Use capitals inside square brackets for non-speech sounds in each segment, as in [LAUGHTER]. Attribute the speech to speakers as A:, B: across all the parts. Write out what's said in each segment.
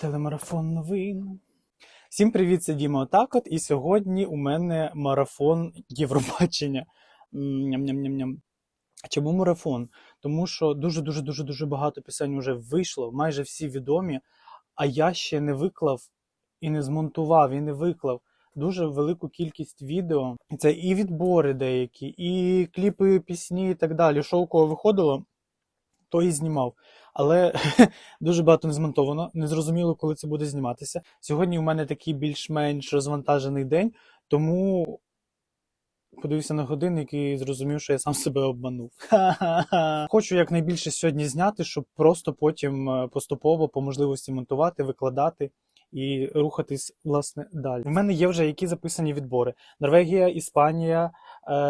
A: Телемарафон новин. Всім привіт, це Діма Отакот, і сьогодні у мене марафон Євробачення. Ням-ням-ням-ням. Чому марафон? Тому що дуже-дуже дуже дуже багато пісень вже вийшло, майже всі відомі, а я ще не виклав і не змонтував, і не виклав дуже велику кількість відео. Це і відбори деякі, і кліпи, пісні, і так далі. Що кого виходило, то і знімав. Але [LAUGHS] дуже багато не змонтовано. Незрозуміло, коли це буде зніматися. Сьогодні у мене такий більш-менш розвантажений день, тому подивився на годинник і зрозумів, що я сам себе обманув. [LAUGHS] Хочу якнайбільше сьогодні зняти, щоб просто потім е, поступово по можливості монтувати, викладати. І рухатись власне далі. У мене є вже які записані відбори: Норвегія, Іспанія,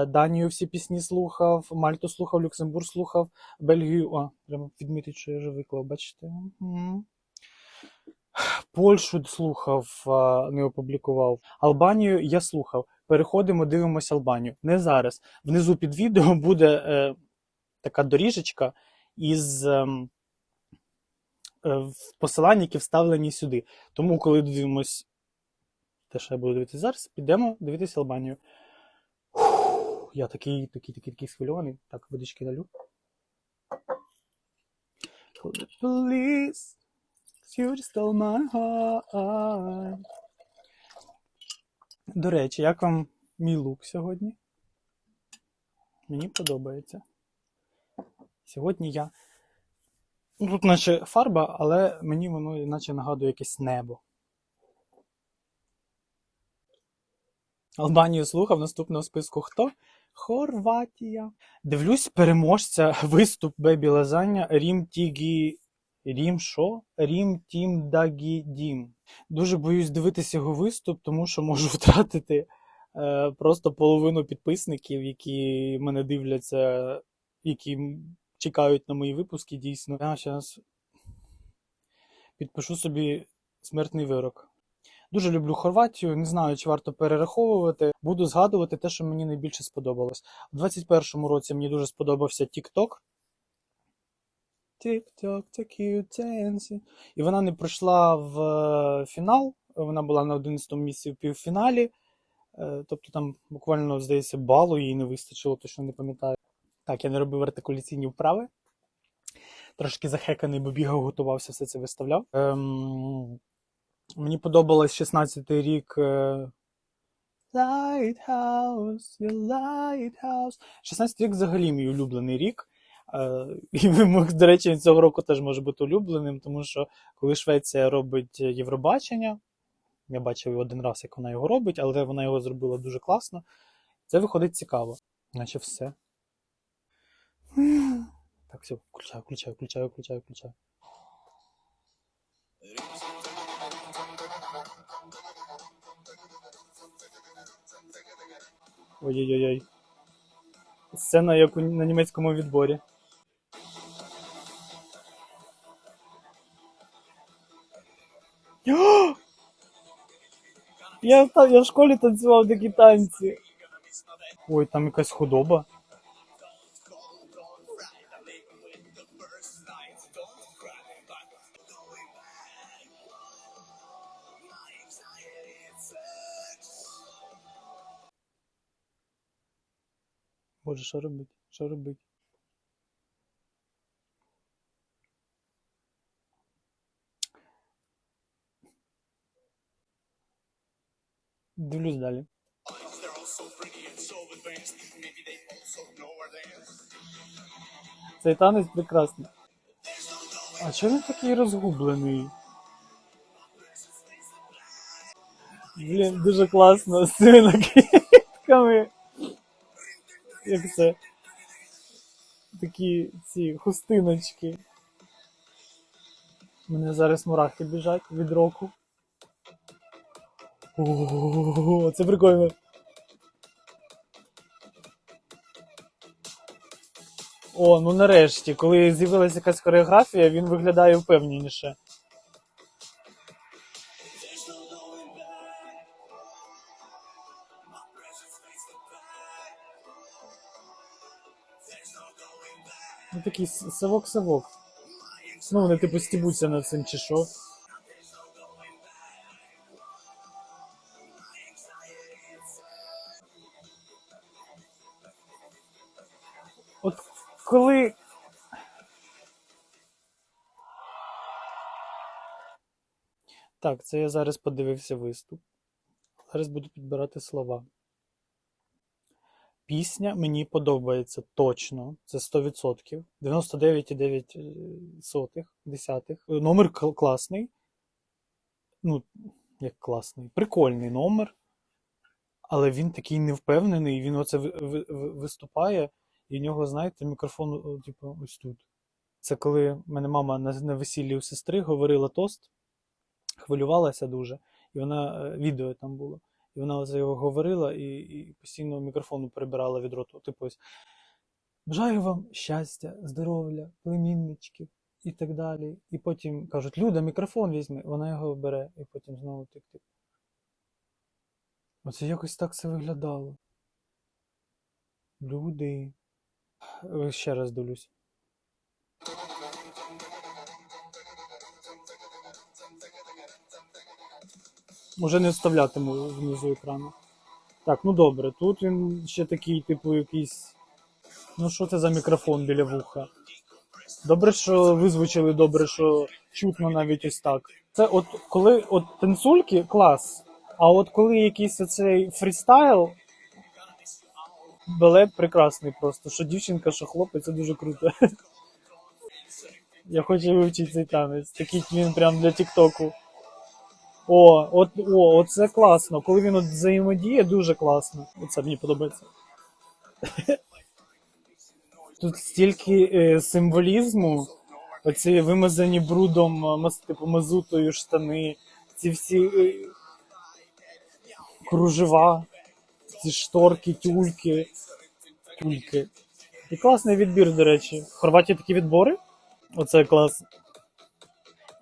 A: Данію всі пісні слухав, Мальту слухав, Люксембург слухав, Бельгію. А, прямо відмітити, що я вже виклав, бачите? Польщу слухав, не опублікував. Албанію я слухав. Переходимо, дивимося Албанію. Не зараз. Внизу під відео буде е, така доріжечка із ем, е, посилань, які вставлені сюди. Тому, коли дивимось те, що я буду дивитися зараз, підемо дивитися Албанію. Я такий, такий, такий, такий схвильований. Так, водички налю. Please, you stole my heart. До речі, як вам мій лук сьогодні? Мені подобається. Сьогодні я. Ну, Тут наче фарба, але мені воно наче нагадує якесь небо. Албанію слухав наступного списку хто? Хорватія. Дивлюсь, переможця [LAUGHS] виступ Бебі Лазання Рім Тігі. Рім що? Рім Тім Дагі Дім. Дуже боюсь дивитися його виступ, тому що можу [LAUGHS] втратити е, просто половину підписників, які мене дивляться, які чекають на мої випуски дійсно. Я зараз підпишу собі смертний вирок. Дуже люблю Хорватію, не знаю, чи варто перераховувати. Буду згадувати те, що мені найбільше сподобалось. У 21-му році мені дуже сподобався TikTok. TikTok, you dancing. І вона не пройшла в е, фінал. Вона була на 11-му місці в півфіналі. Е, Тобто там буквально, здається, балу їй не вистачило, точно не пам'ятаю. Так, я не робив артикуляційні вправи. Трошки захеканий, бо бігав, готувався, все це виставляв. Ем, мені подобалось 16-й рік. е, Lighthouse, your lighthouse. 16 рік взагалі мій улюблений рік. Е, [LAUGHS] І до речі, він цього року теж може бути улюбленим, тому що коли Швеція робить Євробачення, я бачив один раз, як вона його робить, але вона його зробила дуже класно. Це виходить цікаво. Наче все. Так, все, включаю, включаю, включаю, включаю, включаю. Ой-ой-ой. Сцена як на німецькому відборі. Я, я в школі танцював такі танці. Ой, там якась худоба. Боже, що робить? Що робить? Дивлюсь далі. Цей танець прекрасний. А чого він такий розгублений? Блін, дуже класно з цими накидками. Як це? Такі ці хустиночки. У мене зараз мурахи біжать від року. О, це прикольно. О, ну нарешті, коли з'явилася якась хореографія, він виглядає впевненіше. Ну такий савок-савок. Ну вони типу стібуться над цим чи що. От коли. Так, це я зараз подивився виступ. Зараз буду підбирати слова. Пісня мені подобається точно. Це 100%. 99,9 десятих. Номер класний. Ну, як класний. Прикольний номер. Але він такий невпевнений, він оце ви- ви- ви- виступає, і в нього, знаєте, мікрофон, типу, ось тут. Це коли мене мама на, на весіллі у сестри говорила тост, хвилювалася дуже, і вона е, відео там було. І вона оце його говорила і, і постійно мікрофону перебирала від роту. Типу бажаю вам щастя, здоров'я, племінничків і так далі. І потім кажуть, Люда, мікрофон візьми, вона його бере, і потім знову тик-тик. Оце якось так це виглядало. Люди. Е, Ще раз дивлюсь. Може не вставлятиму внизу екрану. Так, ну добре. Тут він ще такий, типу, якийсь. Ну, що це за мікрофон біля вуха? Добре, що визвучили, добре, що чутно навіть ось так. Це от коли от танцульки клас. А от коли якийсь оцей фрістайл, балет прекрасний просто. Що дівчинка, що хлопець, це дуже круто. [LAUGHS] Я хочу вивчити цей танець. Такий він прям для Тіктоку. О, от, о, оце класно. Коли він от взаємодіє, дуже класно. Оце мені подобається. [LAUGHS] Тут стільки е, символізму, оці вимазані брудом, е, типу мазутою штани, ці всі е, кружева, ці шторки, тюльки, тюльки. І класний відбір, до речі. В Хорватії такі відбори? Оце клас.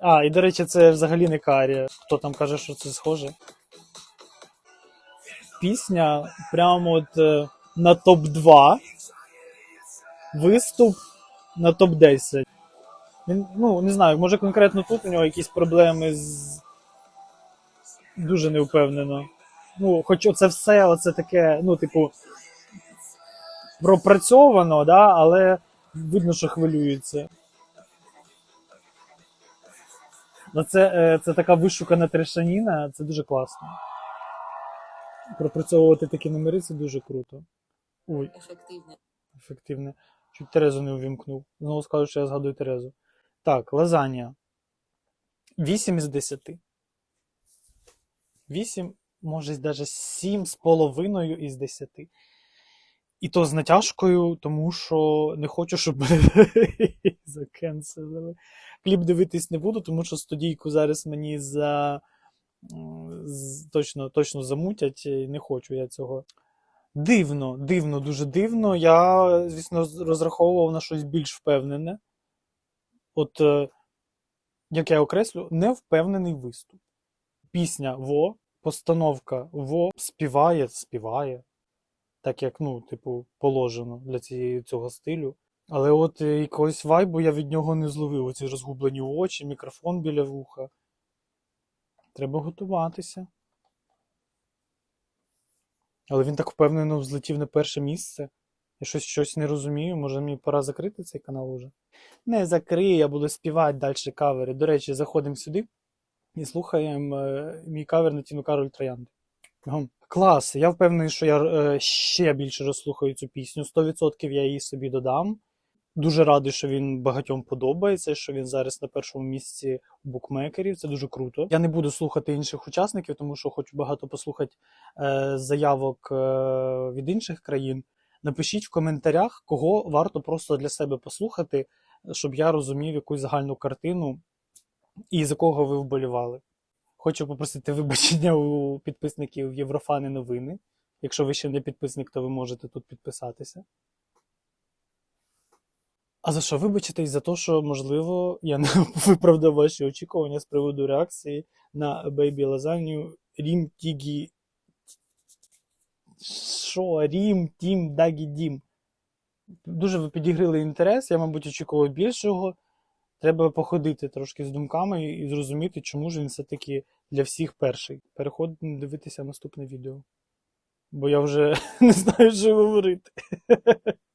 A: А, і до речі, це взагалі не карія. Хто там каже, що це схоже? Пісня прямо от е, на топ-2. Виступ на топ-10. Він, ну, не знаю, може конкретно тут у нього якісь проблеми з. Дуже невпевнено. Ну, хоч оце все, оце таке, ну, типу, пропрацьовано, да, але видно, що хвилюється. Ну, це, е, це така вишукана трешаніна, це дуже класно. Пропрацьовувати такі номери це дуже круто. Ой,
B: ефективне.
A: ефективне. Чуть Терезу не увімкнув. Знову скажу, що я згадую Терезу. Так, лазанія. 8 із 10. 8, може, навіть 7 з половиною із 10. І то з натяжкою, тому що не хочу, щоб [LAUGHS] закенселили. Кліп дивитись не буду, тому що студійку зараз мені за точно, точно замутять, і не хочу я цього. Дивно, дивно, дуже дивно. Я, звісно, розраховував на щось більш впевнене. От, е, як я окреслю, невпевнений виступ. Пісня во, постановка во, співає, співає. Так як, ну, типу, положено для цієї, цього стилю. Але от якогось вайбу я від нього не зловив. Оці розгублені очі, мікрофон біля вуха. Треба готуватися. Але він так впевнено взлетів на перше місце. Я щось, щось не розумію. Може мені пора закрити цей канал уже? Не закрию, я буду співати далі кавери. До речі, заходимо сюди і слухаємо е, мій кавер на Тіну Кароль Троянди. Клас! Я впевнений, що я е, ще більше розслухаю цю пісню. 100% я її собі додам. Дуже радий, що він багатьом подобається, що він зараз на першому місці букмекерів. Це дуже круто. Я не буду слухати інших учасників, тому що хочу багато послухати е, заявок е, від інших країн. Напишіть в коментарях, кого варто просто для себе послухати, щоб я розумів якусь загальну картину і за кого ви вболівали. Хочу попросити вибачення у підписників Єврофани новини. Якщо ви ще не підписник, то ви можете тут підписатися. А за що вибачитесь за те, що, можливо, я не [LAUGHS] виправдав ваші очікування з приводу реакції на бейбі лазанью Рім Тігі. Що? Рім, Тім, Дагі Дім. Дуже ви підігрили інтерес, я, мабуть, очікував більшого. Треба походити трошки з думками і зрозуміти, чому ж він все-таки для всіх перший. Переходимо дивитися наступне відео. Бо я вже [LAUGHS] не знаю, що говорити. [LAUGHS]